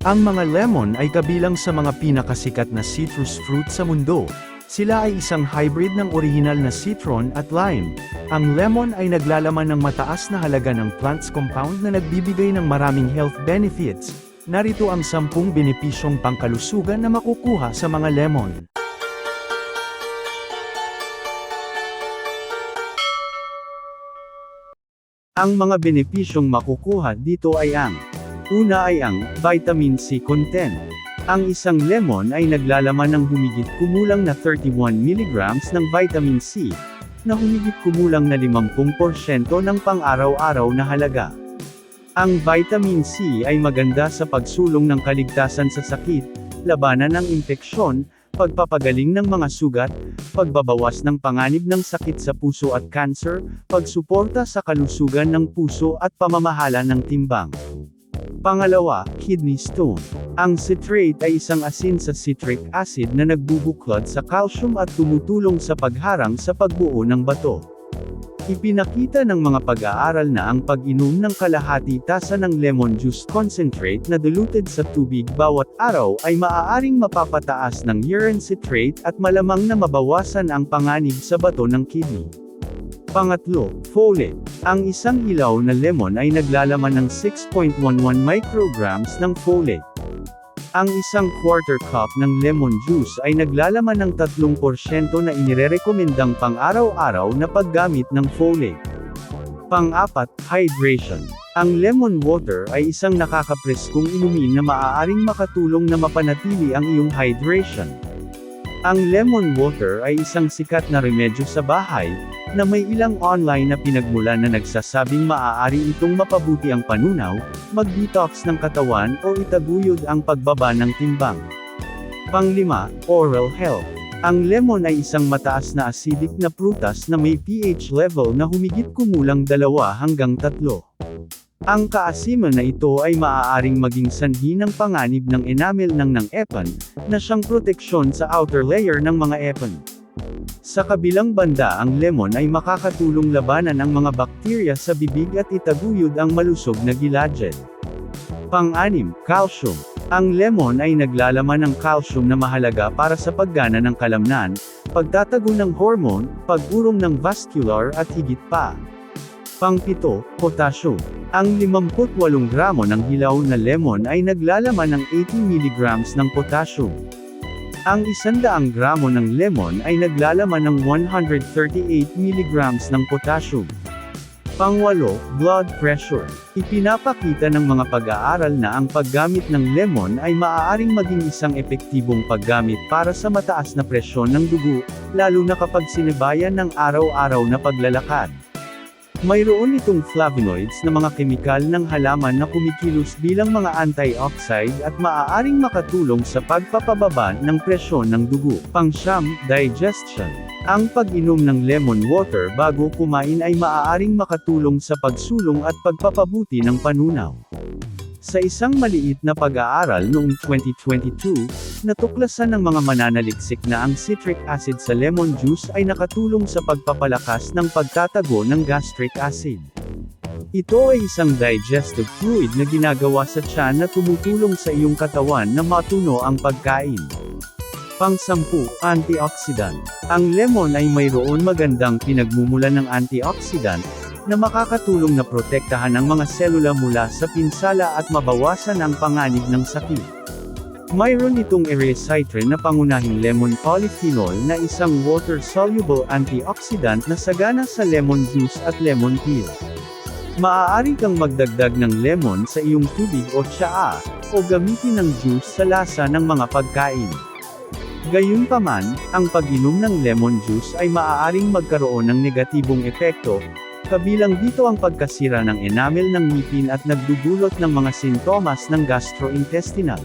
Ang mga lemon ay kabilang sa mga pinakasikat na citrus fruit sa mundo. Sila ay isang hybrid ng orihinal na citron at lime. Ang lemon ay naglalaman ng mataas na halaga ng plants compound na nagbibigay ng maraming health benefits. Narito ang 10 benepisyong pangkalusugan na makukuha sa mga lemon. Ang mga benepisyong makukuha dito ay ang Una ay ang vitamin C content. Ang isang lemon ay naglalaman ng humigit kumulang na 31 mg ng vitamin C, na humigit kumulang na 50% ng pang-araw-araw na halaga. Ang vitamin C ay maganda sa pagsulong ng kaligtasan sa sakit, labanan ng impeksyon, pagpapagaling ng mga sugat, pagbabawas ng panganib ng sakit sa puso at cancer, pagsuporta sa kalusugan ng puso at pamamahala ng timbang. Pangalawa, kidney stone. Ang citrate ay isang asin sa citric acid na nagbubuklod sa calcium at tumutulong sa pagharang sa pagbuo ng bato. Ipinakita ng mga pag-aaral na ang pag-inom ng kalahati tasa ng lemon juice concentrate na diluted sa tubig bawat araw ay maaaring mapapataas ng urine citrate at malamang na mabawasan ang panganib sa bato ng kidney. Pangatlo, folate. Ang isang ilaw na lemon ay naglalaman ng 6.11 micrograms ng folate. Ang isang quarter cup ng lemon juice ay naglalaman ng 3% na inirerekomendang pang-araw-araw na paggamit ng folate. Pang-apat, hydration. Ang lemon water ay isang nakakapreskong inumin na maaaring makatulong na mapanatili ang iyong hydration. Ang lemon water ay isang sikat na remedyo sa bahay, na may ilang online na pinagmulan na nagsasabing maaari itong mapabuti ang panunaw, mag-detox ng katawan o itaguyod ang pagbaba ng timbang. Panglima, oral health. Ang lemon ay isang mataas na acidic na prutas na may pH level na humigit kumulang 2 hanggang 3. Ang kaasiman na ito ay maaaring maging sanhi ng panganib ng enamel ng ng epan, na siyang proteksyon sa outer layer ng mga epan. Sa kabilang banda ang lemon ay makakatulong labanan ang mga bakterya sa bibig at itaguyod ang malusog na gilagid. Pang-anim, calcium. Ang lemon ay naglalaman ng calcium na mahalaga para sa paggana ng kalamnan, pagtatago ng hormone, pag-urong ng vascular at higit pa. Pangpito, potassium. Ang 58 gramo ng hilaw na lemon ay naglalaman ng 80 mg ng potassium. Ang 100 gramo ng lemon ay naglalaman ng 138 mg ng potassium. Pangwalo, blood pressure. Ipinapakita ng mga pag-aaral na ang paggamit ng lemon ay maaaring maging isang epektibong paggamit para sa mataas na presyon ng dugo, lalo na kapag sinibayan ng araw-araw na paglalakad. Mayroon itong flavonoids na mga kemikal ng halaman na kumikilos bilang mga antioxide at maaaring makatulong sa pagpapababa ng presyon ng dugo. Pangsyam, digestion. Ang pag-inom ng lemon water bago kumain ay maaaring makatulong sa pagsulong at pagpapabuti ng panunaw. Sa isang maliit na pag-aaral noong 2022, natuklasan ng mga mananaliksik na ang citric acid sa lemon juice ay nakatulong sa pagpapalakas ng pagtatago ng gastric acid. Ito ay isang digestive fluid na ginagawa sa tiyan na tumutulong sa iyong katawan na matuno ang pagkain. Pang-sampu, antioxidant. Ang lemon ay mayroon magandang pinagmumulan ng antioxidant, na makakatulong na protektahan ang mga selula mula sa pinsala at mabawasan ang panganib ng sakit. Mayroon itong erecitrin na pangunahing lemon polyphenol na isang water-soluble antioxidant na sagana sa lemon juice at lemon peel. Maaari kang magdagdag ng lemon sa iyong tubig o tsaa, o gamitin ng juice sa lasa ng mga pagkain. Gayunpaman, ang pag-inom ng lemon juice ay maaaring magkaroon ng negatibong epekto, kabilang dito ang pagkasira ng enamel ng ngipin at nagdudulot ng mga sintomas ng gastrointestinal.